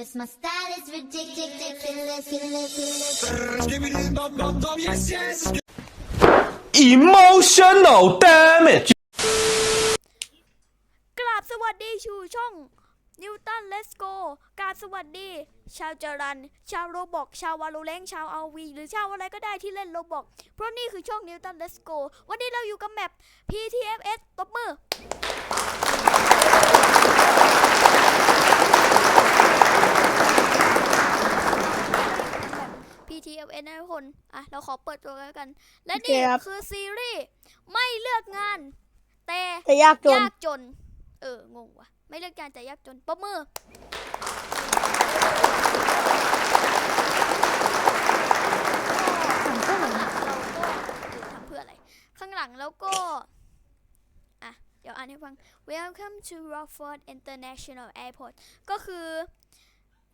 Cause my style is ridiculous, ridiculous, ridiculous. emotional damage กราบสวัสดีชูช่องนิวตันเลสโกกราบสวัสดี ชาวจารัน ชาวโรบอก ชาววาโลเลงชาวอาวี หรือชาวอะไรก็ได้ที่เล่นโรบอก เพราะนี่คือช่องนิวตันเลสโกวันนี้เราอยู่กับแมป PTFS ตบมือ PTFS นะทุกคน อะ เราขอเปิดตัวกันแล้วกัน และโอเคนี่ครับ คือซีรีส์ไม่เลือกงาน แต่แต่ยากจน ยากจน เออ งงว่ะ ไม่เลือกงานแต่ยากจนปรบมือ ข้างหลังเราก็เออทำเพื่ออะไร ข้างหลังแล้วก็ อะ เดี๋ยวอ่านให้ฟัง Welcome to Rockford International Airport ก็คือ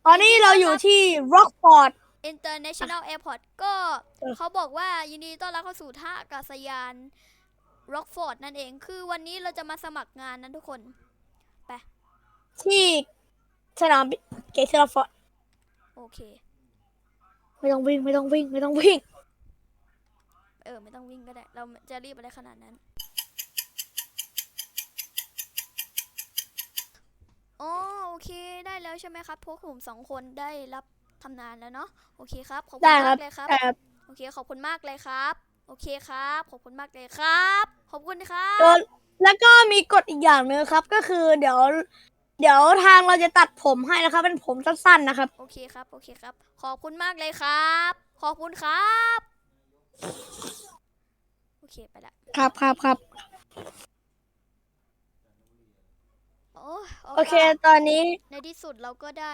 ตอนนี้เราอยู่ที่ Rockford International Airport ก็เออเขาบอกว่ายินดีต้อนรับเข้าสู่ท่าอากาศยาน Rockford นั่นเอง คือวันนี้เราจะมาสมัครงานนะทุกคนที่สนามบินเกตเ r อร์ฟอร์ดโอเค ไม่ต้องวิ่ง ไม่ต้องวิ่ง ไม่ต้องวิ่ง เออ ไม่ต้องวิ่งก็ได้ เราจะรีบอะไรขนาดนั้นอ๋อโอเค ได้แล้วใช่ไหมครับพวกผมสองคนได้รับ ทำนานแล้วเนาะโอเคครับขอบคุได้ณครัมาบ กเลยครับแต่โอเคขอบคุณมากเลยครับ โอเคครับ ขอบคุณมากเลยครับ ขอบคุณครับโดนแล้วก็มีกฎอีกอย่างหนึงครับ ก็คือเดี๋ยว เดี๋ยวทางเราจะตัดผมให้นะครับ เป็นผมสั้นๆนะครับ โอเคครับ โอเคครับ ขอบคุณมากเลยครับ ขอบคุณครับ โอเคไปละครับครับครับ โอ้ยโอเค ตอนนี้ในที่สุดเราก็ได้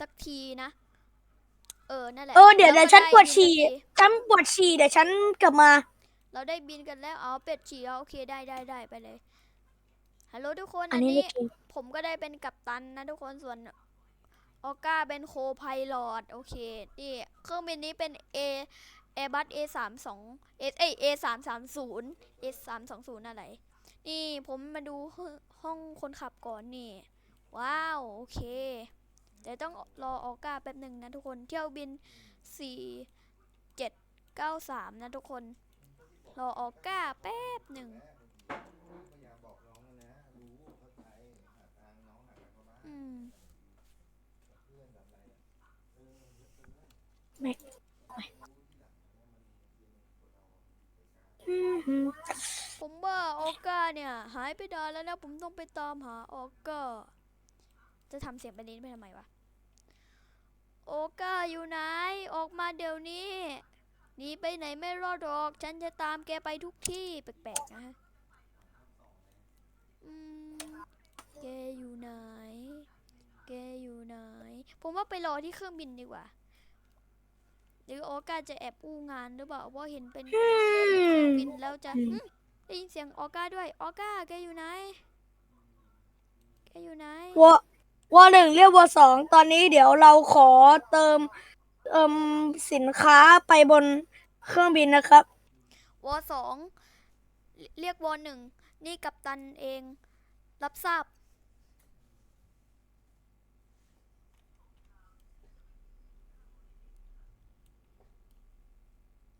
สักทีนะ เออ นั่นแหละเออเดี๋ยวเดี๋ยวราฉันก็ปวดไบิฉี่สักทีฉันปวดฉี่เดี๋ยวฉันกลับมา เราได้บินกันแล้ว เอาเป็ดฉี่เอาโอเคได้ได้ได้ไปเลย ฮัลโหลทุกคน อัอันนนี้นี้ไม่จริงผมก็ได้เป็นกัปตันนะทุกคน ส่วนออก้าเป็นโคไพลอตโอเค นี่เครื่องบินนี้เป็น A Airbus A 3 2 S เอ้ย A 3 3 0 S 3 2 0อะไร นี่ผมมาดูห้องห้องคนขับก่อนนี่ ว้าว โอเค แต่ต้องรอออก้าแป๊บหนึ่งนะทุกคนเที่ยวบิน 4 7 9 3 นะทุกคน รอออก้าแป๊บหนึ่งอืมอืมหืมผมว่าออก้าเนี่ย หายไปนานแล้วนะ ผมต้องไปตามหาออก้า จะทำเสียงแบบนี้ไปทำไมวะ โอก้าอยู่ไหน ออกมาเดี๋ยวนี้หนีไปไหนไม่รอดหรอก ฉันจะตามแกไปทุกที่แปลกๆนะฮะอืมแกอยู่ไหน แกอยู่ไหน ผมว่าไปรอที่เครื่องบินดีกว่า หรือออก้าจะแอบอู้งานหรือเปล่าเพราะเห็นเป็นอืมบินแล้วจะอืมหึได้ยินเสียงออก้าด้วย ออก้าแกอยู่ไหน แกอยู่ไหนวอ วอหนึ่งเรียกวอสองตอนนี้เดี๋ยวเราขอเติมเอมสินค้าไปบนเครื่องบินนะครับ วอสองเรียกวอหนึ่งนี่กัปตันเอง รับทราบ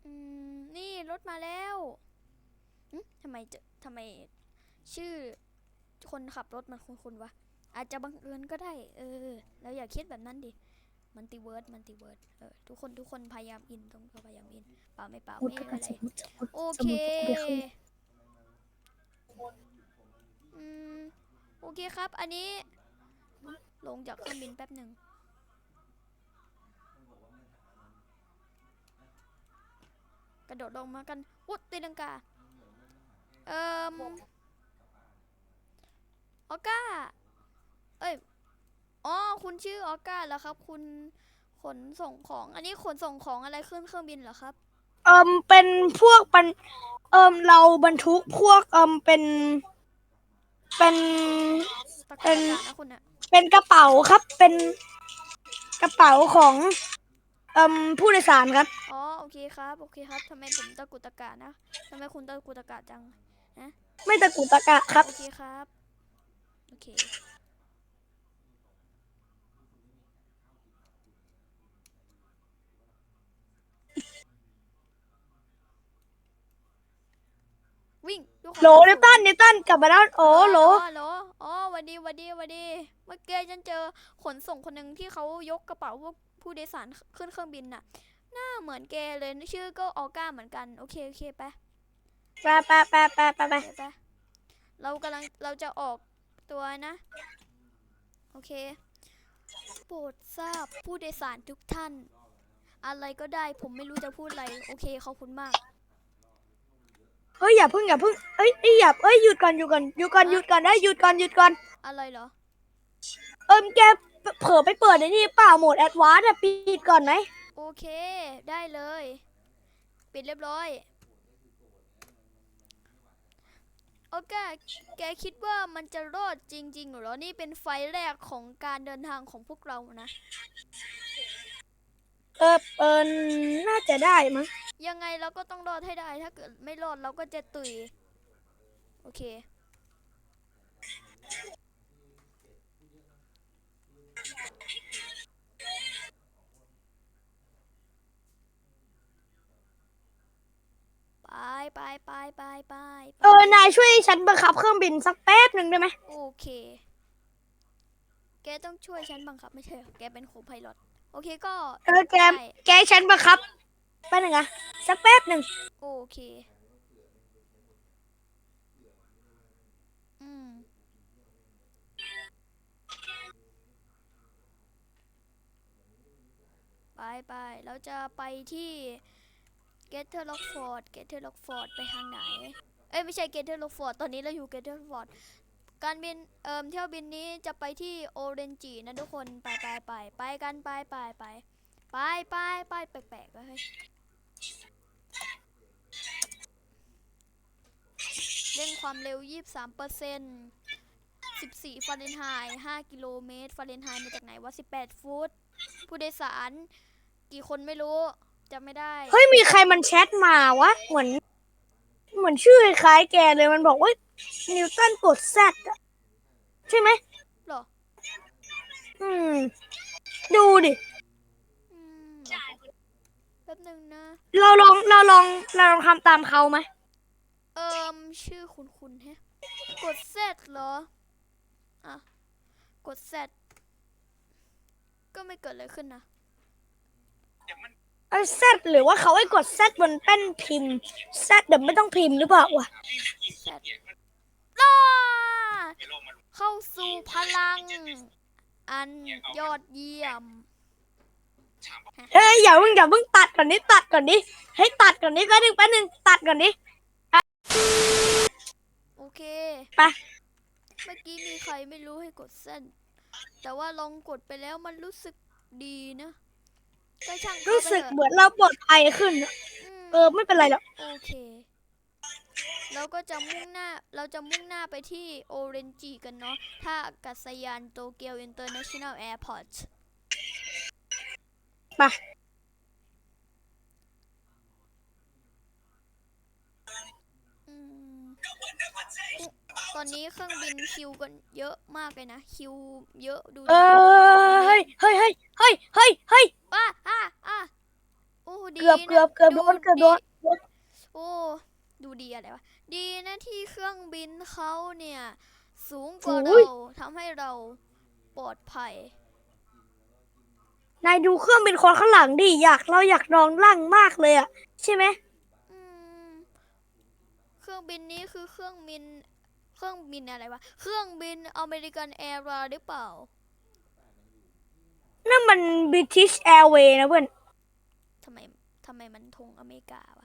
อืม นี่รถมาแล้วทำไมจะทำไมชื่อคนขับรถมันคุ้นๆวะ อาจจะบังเอิญก็ได้ เออ เราอย่าคิดแบบนั้นดิ มัลติเวิร์ดมัลติเวิร์ดเออ ทุกคนทุกคนพยายามอินต้องพยายามอิน เปล่าไม่เปล่ามุดไม่ไปอะไรสมมุติสมมุติโอสเคมมุติเดี๋ยวขึ้นอืมโอเคครับ อันนี้ ลงจากเครื่องบินแป๊บหนึ่งกระโดดลงมากันวุดตีลังกา เอ่มออก้า เอ้ยอ๋อคุณชื่อออก้าเหรอครับ คุณขนส่งของ อันนี้ขนส่งของอะไรขึ้นเครื่องบินเหรอครับ เอิมเป็นพวกปันเอิมเราบรรทุกพวกเอิมเป็น เป็น ตะเป็กานนนะคุณอะเป็นกระเป๋าครับ เป็นกระเป๋าของเอิมผู้โดยสารครับ อ๋อโอเคครับ โอเคครับทำไมผมตะกุตะกะนะทำไมคุณตะกุตะกะจัง ไม่ตะกุกตะกะครับ โอเคครับ โอเค วิ่งทุกคนโหลนิวตันนิวตันกลับมาแล้วโอ้โหลฮัลโหลอ๋อหวันดีหวันดีหวันดี เมื่อกี้ฉันเจอขนส่งคนหนึ่งที่เขายกกระเป๋าพวกผู้โดยสารขึ้นเครื่องบินน่ะ หน้าเหมือนแกเลยชื่อก็ออก้าเหมือนกันโอเคโอเคไปไปไปไปไปไปไปไปไปเรากำลังเราจะออกตัวนะ โอเค โปรดทราบผู้โดยสารทุกท่าน อะไรก็ได้ผมไม่รู้จะพูดอะไร โอเคขอบคุณมาก เฮ้ยอย่าเพึ่งอย่าเพึ่งเอ้ยเอ้ยอย่าเอ้ยหยุดก่อนหยุดก่อนหยุดก่อนหยุดก่อนได้ยหยุดก่อนหยุดก่อนอะไรเหรอ เอิมแกเผลอไปเปิดไอ้นี่เปล่าโหมดแอดวานซ์อะปิดก่อนไหมโอเค ได้เลย ปิดเรียบร้อยโอเคแกคิดว่ามันจะรอดจริงๆเหรอ นี่เป็นไฟล์แรกของการเดินทางของพวกเรานะ เออเออน่าจะได้มั้งยังไงเราก็ต้องรอดให้ได้ ถ้าเกิดไม่รอดเราก็จะตุย โอเคไปไปไปไปไปเออนายช่วยฉันบังคับเครื่องบินสักแป๊บหนึ่งได้ไหมโอเค แกต้องช่วยฉันบังคับไม่ใช่เหรอแกเป็นโคไพลอต โอเคก็เออแกได้แกให้ฉันบังคับแป๊บหนึ่งอะสักแป๊บหนึ่งโอเค อืม ไปไปเราจะไปที่เกเทอร์ล็อกฟอร์ดเกเทอร์ล็อกฟอร์ดไปทางไหน เอ้ยไม่ใช่เกเทอร์ล็อกฟอร์ดตอนนี้เราอยู่เกเทอร์ล็อ การบินเอ่มเที่ยวบินนี้จะไปที่โอเรนจีนะทุกคนไปไปไปไปกันไปไปไปไปไปไปแปลกๆเฮ้ยเร่งความเร็ว 23เปอร์เซ็นต์14ฟาเรนไฮต์5กิโลเมตรฟาเรนไฮต์มาจากไหนวะ18 ฟุต ผู้โดยสาร กี่คนไม่รู้จำไม่ได้ เฮ้ย มีใครมันแชทมาวะ เหมือน เหมือนชื่อคล้ายแกเลยมันบอกว่า นิวตันกดแซดอะใช่ไหมหรอ อืม ดูดิ อืมเหรอแป๊บหนึ่งนะ เราลอง เราลอง เราลองทำตามเขาไหม เอิมชื่อคุณคุณแฮะ กดเซตเหรอ อะ กดเซตก็ไม่เกิดอะไรขึ้นนะเออแซดหรือว่าเขาให้กดแซดบนแป้นพิมพ์แซดเดี๋ยวไม่ต้องพิมพ์หรือเปล่าวะเซต ล่าเข้าสู่พลัง อันยอดเยี่ยม เฮ้ยอย่าเพิ่งอย่าเพิ่งตัดก่อนนี้ตัดก่อนนี้ให้ตัดก่อนนี้แป๊บนึงแป๊บนึงตัดก่อนนี้โอเค ไป เมื่อกี้มีใครไม่รู้ให้กดเส้น แต่ว่าลองกดไปแล้วมันรู้สึกดีนะก็ช่างรู้สึกเหมือนเราปลอดภัยขึ้น เออไม่เป็นไรหรอกโอเค เราก็จะมุ่งหน้าเราจะมุ่งหน้าไปที่โอเรนจิกันเนาะท่าอากาศยานโตเกียวอินเตอร์เนชั่นแนลแอร์พอร์ตไปอืมตอนนี้เครื่องบินคิวกันเยอะมากเลยนะ คิวเยอะดูดิเออเฮ้ยเฮ้ยเฮ้ยเฮ้ยเฮ้ยเฮ้ยอะอะอะโอ้ดีเกือบนะเกือบเกือบโดนดูเกือบโดนโอ้ ดูดีอะไรวะ ดีนะที่เครื่องบินเขาเนี่ย สูงกว่าเราทำให้เราปลอดภัย นายดูเครื่องบินคนข้างหลังดิอยากเราอยากนอนล่างมากเลยอะใช่ไหมอืมเครื่องบินนี้คือเครื่องบิน เครื่องบินอะไรวะ เครื่องบินอเมริกันแอร์หรือเปล่า นั่นมัน British Airways นะเพื่อนทำไมทำไมมันธงอเมริกาวะ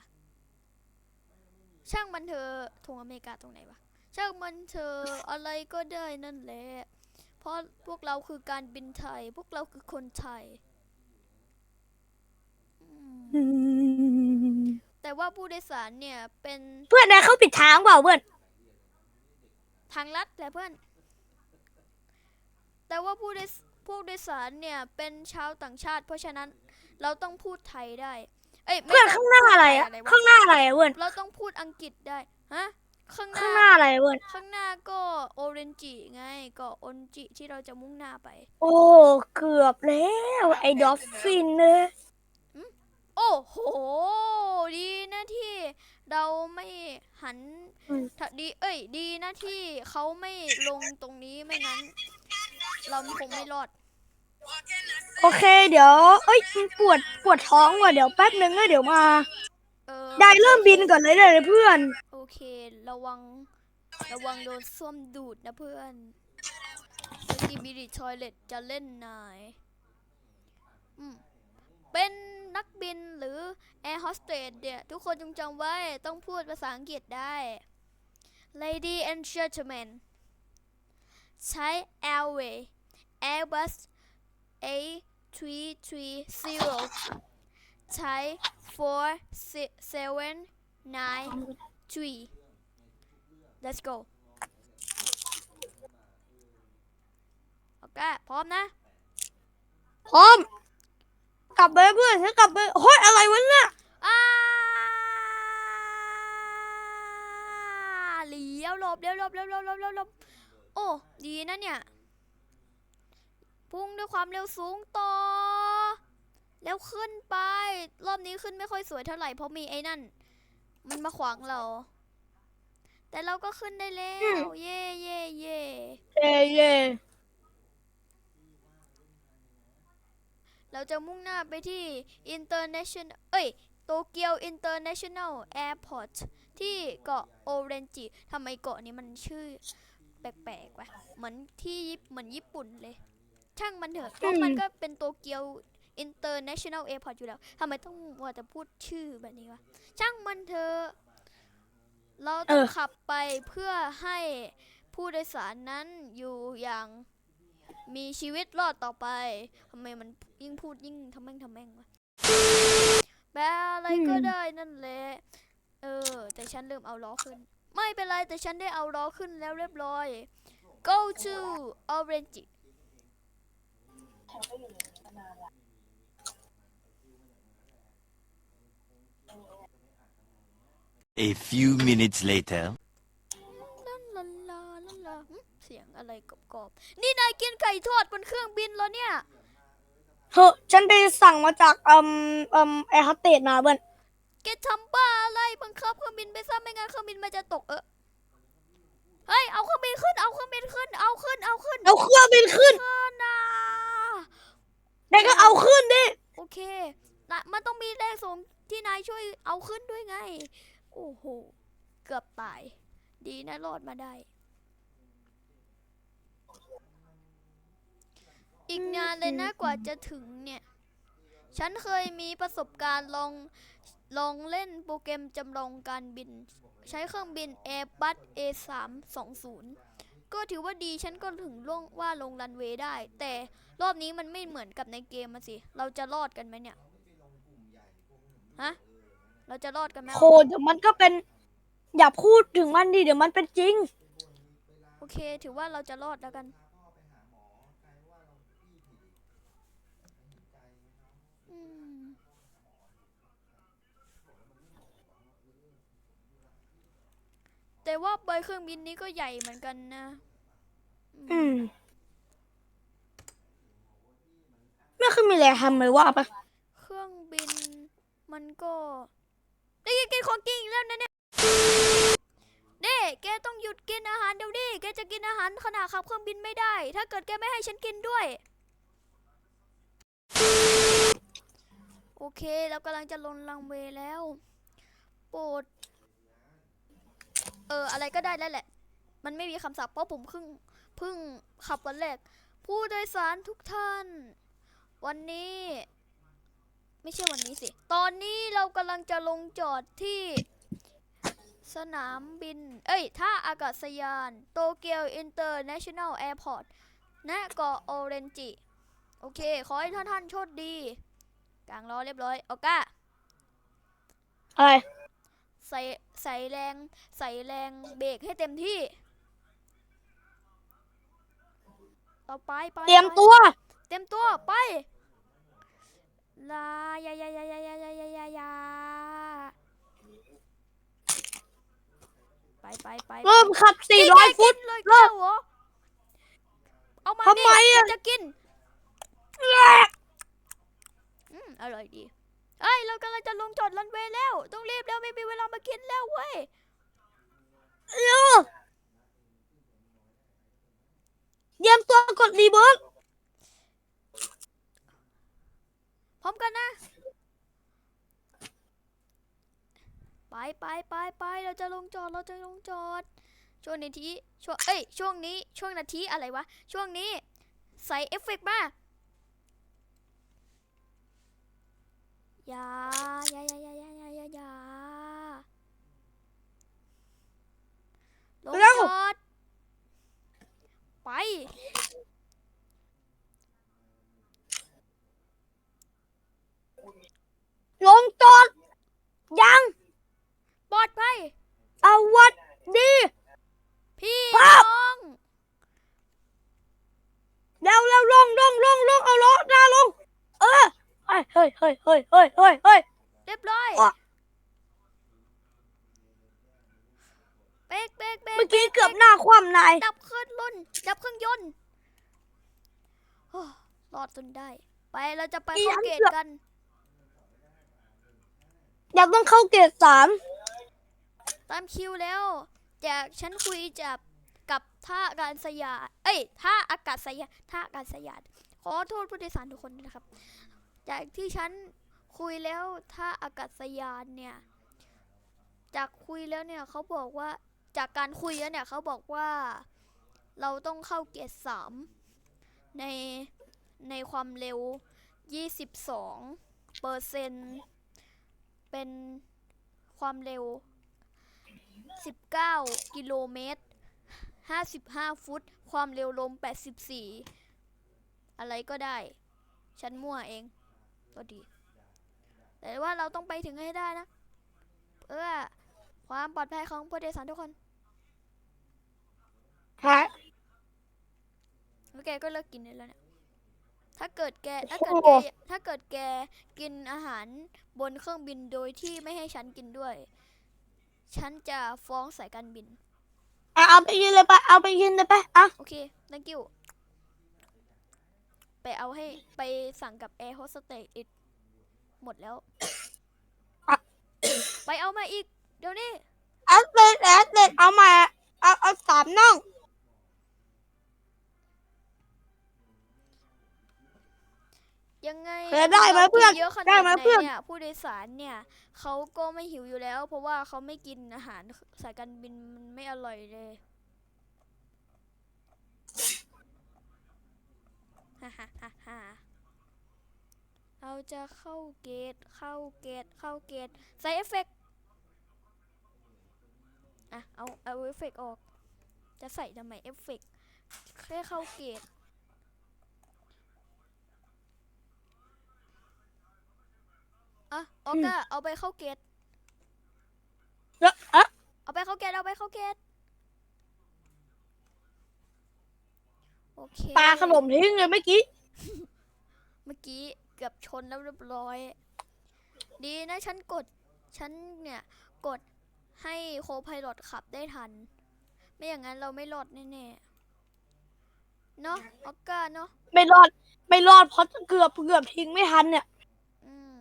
ช่างมันเถอะธงอเมริกาตรงไหนวะ ช่างมันเถอะอะไรก็ได้นั่นแหละ เพราะพวกเราคือการบินไทย พวกเราคือคนไทยอืมแต่ว่าผู้โดยสารเนี่ยเป็นเพื่อนนายเขาปิดทางเปล่าเพื่อนทางลัดแหละเพื่อน แต่ว่าผู้โดยสผู้โดยสารเนี่ยเป็นชาวต่างชาติ เพราะฉะนั้นเราต้องพูดไทยได้ เอ้ยไม่เพื่อนต้ข้างหน้าอะไรอะอะไรวะข้างหน้าอะไรอะเพื่อนเราต้องพูดอังกฤษได้ฮะข้างหข้างน้าหน้าอะไรอะเพื่อนข้างหน้าก็โอเรนจิไงก็โอนจิที่เราจะมุ่งหน้าไป โอ้เกือบแล้วไอ้ดอฟฟินเลยโอ้โห ดีนะที่เราไม่หันอืมถ้าดี เอ้ย ดีนะที่เขาไม่ลงตรงนี้ไม่งั้น เราคงไม่รอด โอเค เดี๋ยว เอ้ยปวดปวดท้องว่ะเดี๋ยวแป๊บนึงนะเดี๋ยวมา เออได้เริ่มบินก่อนเลยเลยเพื่อน โอเค ระวัง ระวังโดนส้วมดูดนะเพื่อนที่บิริทอยเลตจะเล่นนายอืมเป็นนักบินหรือแอร์โฮสเตสเนี่ย ทุกคนจงจำไว้ต้องพูดภาษาอังกฤษได้ Lady and gentlemen ใช้ Airway Airbus A330 ใช้4793 let's go โอเค พร้อมนะ พร้อม กลับไปเพื่อนฉันกลับไปเฮ้ยอะไรวะเนี่ยอ้าเลี้ยวหลบเลี้ยวหลบเลี้ยวหลบเลี้ยวหลบหลบโอ้ ดีนะเนี่ย พุ่งด้วยความเร็วสูงต่อ แล้วขึ้นไป รอบนี้ขึ้นไม่ค่อยสวยเท่าไหร่เพราะมีไอ้นั่น มันมาขวางเรา แต่เราก็ขึ้นได้แล้ว เย่เย่เย่เย่เย่เราจะมุ่งหน้าไปที่ International เอ้ย โตเกียว International Airport ที่เกาะโอเรนจิทำไมเกาะนี้มันชื่อ แปลกๆวะเหมือนที่ญี่เหมือนญี่ปุ่นเลย ช่างมันเถอะเพราะมันก็เป็นโตเกียว International Airport อยู่แล้วทำไมต้องมัวแต่พูดชื่อแบบนี้วะ ช่างมันเถอะ เราต้องขับไปเพื่อให้ผู้โดยสารนั้นอยู่อย่างมีชีวิตรอดต่อไปทำไมมันยิ่งพูดยิ่งทำแม่งทำแม่งวะแปลอะไรก็ได้นั่นแหละ เออ แต่ฉันลืมเอาล้อขึ้น ไม่เป็นไรแต่ฉันได้เอาล้อขึ้นแล้วเรียบร้อย go to orange A few minutes later. ลันลาลาลาลาหึเสียงอะไรกรอบๆ นี่นายกินไก่ทอดบนเครื่องบินแล้วเนี่ย เฮ้ยฉันไปสั่งมาจากอืมอืมแอร์ฮัสเตสมาเพื่อนแกทำบ้าอะไรบังคับเครื่องบินไปซะไม่งั้นเครื่องบินมันจะตกเออเฮ้ย เอาเครื่องบินขึ้น เอาเครื่องบินขึ้น เอาขึ้น เอาขึ้นเอาเครื่องบินขึ้น ขึ้นนะ นายก็เอาขึ้นดิ โอเคนะมันต้องมีแรงส่งที่นายช่วยเอาขึ้นด้วยไง โอ้โห เกือบตาย ดีนะรอดมาได้ อีกนานเลยนะกว่าจะถึงเนี่ย ฉันเคยมีประสบการณ์ลอง ลองเล่นโปรแกรมจำลองการบิน ใช้เครื่องบิน Airbus A320 ก็ถือว่าดีฉันก็ถึงล่วงว่าลงรันเวย์ได้ แต่รอบนี้มันไม่เหมือนกับในเกมมาสิ เราจะรอดกันไหมเนี่ยฮะเราจะรอดกันไหมโคเดี๋ยวมันก็เป็น อย่าพูดถึงมันดิเดี๋ยวมันเป็นจริง โอเค ถือว่าเราจะรอดแล้วกัน แต่ว่าใบเครื่องบินนี้ก็ใหญ่เหมือนกันนะ อืมไม่เคยมีอะไรทำเลยว่าปะเครื่องบินมันก็ได้กินของกินอีกแล้วนะเนี่ยเด้แกต้องหยุดกินอาหารเดี๋ยวดิแกจะกินอาหารขณะขับเครื่องบินไม่ได้ ถ้าเกิดแกไม่ให้ฉันกินด้วย โอเคเรากำลังจะลงลังเวย์แล้ว โปรด เอออะไรก็ได้แล้วแหละ มันไม่มีคำศัพท์เพราะผมเพิ่งเพิ่งขับวันแรก ผู้โดยสารทุกท่าน วันนี้ ไม่ใช่วันนี้สิ ตอนนี้เรากำลังจะลงจอดที่ สนามบิน เอ้ยท่าอากาศยาน โตเกียวอินเตอร์เนชั่นแนลแอร์พอร์ตณเกาะโอเรนจิ โอเค ขอให้ท่านท่านโชคดี กลางล้อเรียบร้อย โอก้าอะไร ใส่ใส่แรง ใส่แรงเบรกให้เต็มที่ ต่อไปไปเตรียมไปตัว เต็มตัวไปลายายายายายายายายายาไปไปไปเริ่มขับนี่400แกฟุตกินเลยเริ่แก้มวเหรอเอามาทำไมดิอะจะกินอืมอร่อยดี เอ้ย เรากำลังจะลงจอดรันเวย์แล้ว ต้องรีบแล้วไม่มีเวลามากินแล้วเว้ยเร็วเตรียมตัวกดรีเบิร์ตพร้อมกันนะ ไปไปไปไปเราจะลงจอดเราจะลงจอด ช่วงนาทีช่วงเอ้ยช่วงนี้ช่วงนาทีอะไรวะ ช่วงนี้ใส่เอฟเฟกต์มา ยายายายายายาย่าอย่าลงจอด ไป ลงจอดยังปลอดภัยเอาวัดดี พี่ครัน้บ อง เร็วเร็วลงลงลงลงเอาล้อหน้าลง เออ เฮ้ยเฮ้ยเฮ้ยเฮ้ยเฮ้ยเฮ้ยเฮ้ยเรียบร้อยอะ เบรกเบรกเบรกเมื่อกี้เกือบหน้าคว่ำนาย ดับเครื่องรุ่นดับเครื่องยนต์โอ้รอดจนได้ ไปเราจะไปอีเข้าอันเกตเกือบ กันอยากต้องเข้าเกรดสามตามคิวแล้ว จากฉันคุยจับกับท่าอากาศยานเอ้ยท่าอากาศยานท่าอากาศยานขอโทษผู้โดยสารทุกคนด้วยนะครับ จากที่ฉันคุยแล้วท่าอากาศยานเนี่ย จากคุยแล้วเนี่ยเขาบอกว่าจากการคุยแล้วเนี่ยเขาบอกว่าเราต้องเข้าเกียร์สามในในความเร็ว 22 เปอร์เซ็นเป็นความเร็ว 19 กิโลเมตร 55 ฟุต ความเร็วลม 84 อะไรก็ได้ ฉันมั่วเอง ก็ดี แต่ว่าเราต้องไปถึงให้ได้นะ เพื่อความปลอดภัยของผู้โดยสารทุกคนฮะแล้วแกก็เลิกกินได้แล้วเนี่ย ถ้าเกิดแก ถ้าเกิดโอ้แกโหถ้าเกิดแกกินอาหารบนเครื่องบินโดยที่ไม่ให้ฉันกินด้วย ฉันจะฟ้องสายการบินอะเอาไปยินเลยไปเอาไปยินเลยไปอะ โอเค thank you ไปเอาให้ไปสั่งกับแอร์โฮสเตสอีกหมดแล้วอะไปเอามาอีก เดี๋ยวนี้ แอสเลดแอสเลดเอามาเอาเอาสามน่องยังไงเออได้ไหมรากิเพื่อนเยอะขได้นาดไหมไหนเพื่อนเนี่ยผู้โดยสารเนี่ยเขาก็ไม่หิวอยู่แล้ว เพราะว่าเขาไม่กินอาหารสายการบินมันไม่อร่อยเลย ฮ่าฮ่าฮ่าฮ่าเราจะเข้าเกต เข้าเกต เข้าเกต ใส่เอฟเฟกต์อะ เอา เอาเอฟเฟกต์ออก จะใส่ทำไมเอฟเฟกต์แค่เข้าเกตอะออก้าเอาไปเข้าเกตแล้วอะเอาไปเข้าเกตเอาไปเข้าเกต โอเคปลาขนมทิ้งเลยเมื่อกี้ เมื่อกี้เกือบชนแล้วเรียบร้อย ดีนะฉันกด ฉันเนี่ยกดให้โคพายロขับได้ทัน ไม่อย่างนั้นเราไม่รอดแน่ๆ เนาะออกก้าเนาะ ไม่รอด ไม่รอดเพราะเกือบเกือบทิ้งไม่ทันเนี่ยอืม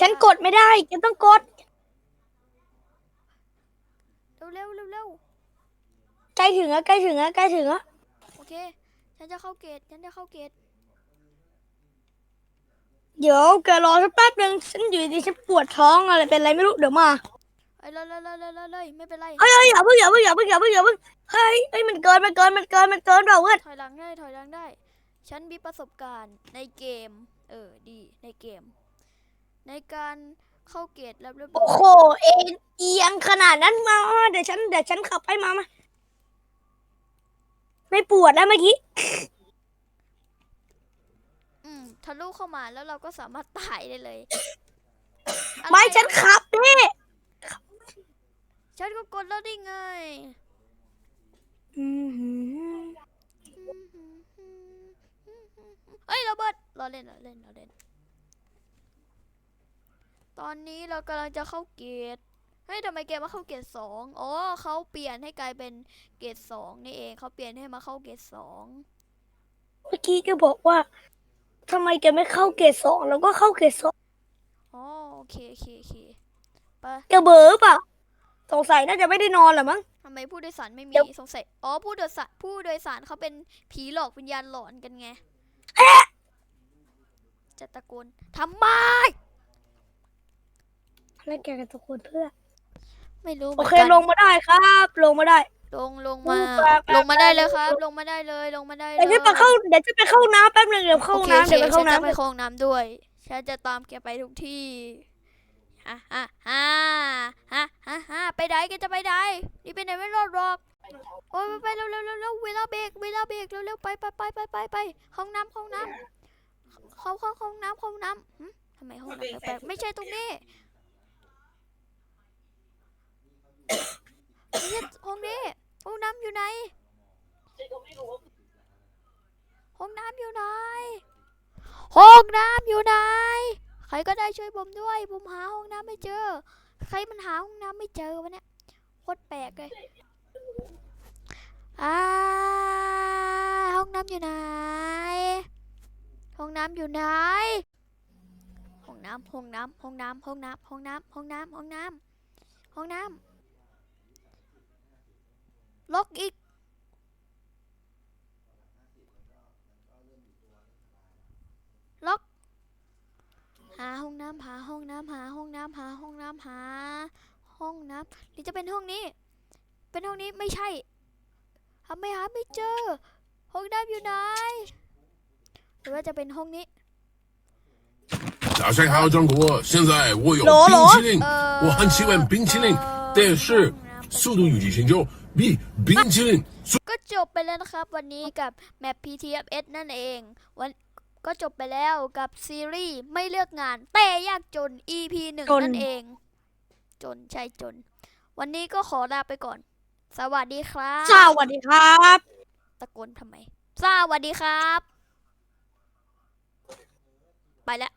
ฉันกดไม่ได้ฉันต้องกด เร็วเร็วเร็วเร็วใกล้ถึงแล้วใกล้ถึงแล้วใกล้ถึงแล้วโอเค ฉันจะเข้าเกตฉันจะเข้าเกตเดี๋ยวแกรอสักแป๊บหนึ่งฉันอยู่ดีฉันปวดท้องอะไรเป็นอะไรไม่รู้เดี๋ยวมาเอ้ยเลยเลยเลยเลยเลยเลยไม่เป็นไรเฮ้ยเฮ้ยอย่าเพิ่งอย่าเพิ่งอย่าเพิ่งอย่าเพิ่งอย่าเพิ่งเฮ้ยเฮ้ยมันเกินมันเกินมันเกินมันเกินเราเว้ยถอยหลังได้ถอยหลังได้ ฉันมีประสบการณ์ในเกม เออดีในเกม ในการ เข้าเกตแล้วเรียบร้โอ้อยโหเอ็นเอียงขนาดนั้นมาเดี๋ยวฉันเดี๋ยวฉันขับให้มามาไม่ปวดแล้วเมื่อกี้อืมทะลุเข้ามาแล้วเราก็สามารถตายได้เลยไม่อะไรฉันขับนี่ฉันก็กดแล้วได้ไง อื้อหือเอ้ยโรเบิร์ตเราเล่นเราเล่นเราเล่น ตอนนี้เรากำลังจะเข้าเกตเฮ้ยทำไมเกมมาเข้าเกตสองอ๋อเขาเปลี่ยนให้กลายเป็นเกตสองนี่เองเขาเปลี่ยนให้มาเข้าเกตสองเมื่อกี้แกบอกว่าทำไมแกไม่เข้าเกรดสองแล้วก็เข้าเกรดสองอ๋อโอเคโอเคโอเคไปแกเบอร์เปล่ะสงสัยน่าจะไม่ได้นอนเหรอมั้งทำไมผู้โดยสารไม่มีเดี๋ยวสงสัยอ๋อผู้โดยสารผู้โดยสารเขาเป็นผีหลอกวิญญาณหลอนกันไงจะตะโกนทำไม แล้วแกกันตะโกนเพื่อ ไม่รู้หโอมืนเคกันลงมาได้ครับ ลงมาได้ ลงลงอู้มาแปลกแปลกลงมาได้แปลกเลยครับ ลงมาได้เลยลงมาได้เลยเดี๋ยวจะไปเข้าเดี๋ยวจะไปเข้าน้ำแป๊บนึงเดี๋ยวเข้าโอห้องเคน้ำโอเคเดี๋ยวไปเข้าฉันจะน้ำไปเข้าห้องน้ำด้วยฉันจะตามแกไปทุกที่ฮ่าฮ่าฮ่าฮ่าฮ่าฮ่าไปไหนแกจะไปไหนนี่ไปไหนไม่รอดหรอกโอ้ยไปเร็วเร็วเร็วเร็วเวลาเบรกเวลาเบรกเร็วเร็วไปไปไปไปไปไปห้องน้ำห้องน้ำเข้าเข้าห้องน้ำห้องน้ำหึทำไมห้องน้ำแปลกๆไม่ใช่ตรงนี้ ไม่ใช่ห้องนี้ห้องน้ำอยู่ไหนห้องน้ำอยู่ไหนห้องน้ำอยู่ไหนใครก็ได้ช่วยผมด้วยผมหาห้องน้ำไม่เจอ ใครมันหาห้องน้ำไม่เจอวะเนี่ยโคตรแปลกเลยอ่าห้องน้ำอยู่ไหนห้องน้ำอยู่ไหนห้องน้ำห้องน้ำห้องน้ำห้องน้ำห้องน้ำห้องน้ำห้องน้ำห้องน้ำ ล็อกอีก ล็อก หาห้องน้ำหาห้องน้ำหาห้องน้ำหาห้องน้ำหา ห้องน้ำหรือจะเป็นห้องนี้ เป็นห้องนี้ไม่ใช่หาไม่หาไม่เจอ ห้องน้ำอยู่ไหน หรือว่าจะเป็นห้องนี้ 早上好，中国！现在我有罗罗冰淇淋， เออ 我很喜欢冰淇淋，但是 ห้องน้ำ 速度与激情就 บีบินชินก็จบไปแล้วนะครับ วันนี้กับแมป PTFS นั่นเอง วันก็จบไปแล้วกับซีรีส์ไม่เลือกงาน แต่ยากจน EP หนึ่งนนั่นเอง จนใช่จน วันนี้ก็ขอลาไปก่อน สวัสดีครับสวัสดีครับ ตะโกนทำไม สวัสดีครับ ไปแล้ว